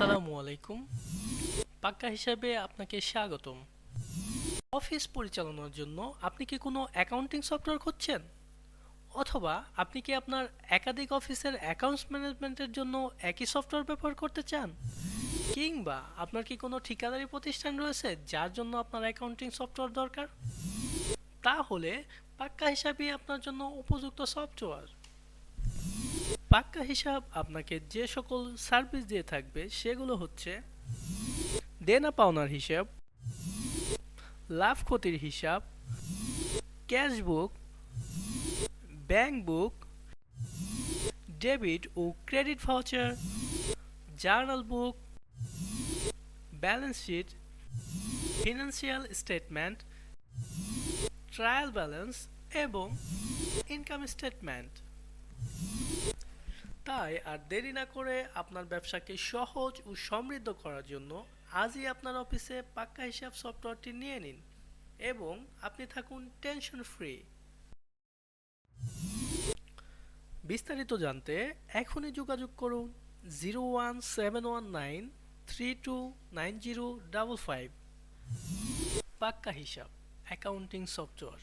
আসসালামু আলাইকুম পাক্কা হিসাবে আপনাকে স্বাগতম। অফিস পরিচালনার জন্য আপনি কি কোনো অ্যাকাউন্টিং সফটওয়্যার খুঁজছেন? অথবা আপনি কি আপনার একাধিক অফিসের অ্যাকাউন্টস ম্যানেজমেন্টের জন্য একই সফটওয়্যার ব্যবহার করতে চান? কিংবা আপনার কি কোনো ঠিকাদারি প্রতিষ্ঠান রয়েছে যার জন্য আপনার অ্যাকাউন্টিং সফটওয়্যার দরকার? তাহলে পাক্কা হিসাবে আপনার জন্য উপযুক্ত সফটওয়্যার। পাক্কা হিসাব আপনাকে যে সকল সার্ভিস দিয়ে থাকবে সেগুলো হচ্ছে দেনা পাওনার হিসাব, লাভ ক্ষতির হিসাব, cash book, bank book, debit ও credit voucher, journal book, balance sheet, financial statement, trial balance এবং ইনকাম স্টেটমেন্ট। তাই আর দেরি না করে আপনার ব্যবসাকে সহজ ও সমৃদ্ধ করার জন্য আজই আপনার অফিসে পাক্কা হিসাব সফটওয়্যারটি নিয়ে নিন এবং আপনি থাকুন টেনশন ফ্রি। বিস্তারিত জানতে এখনই যোগাযোগ করুন zero one seven one nine three two nine zero double five. পাক্কা হিসাব, অ্যাকাউন্টিং সফটওয়্যার।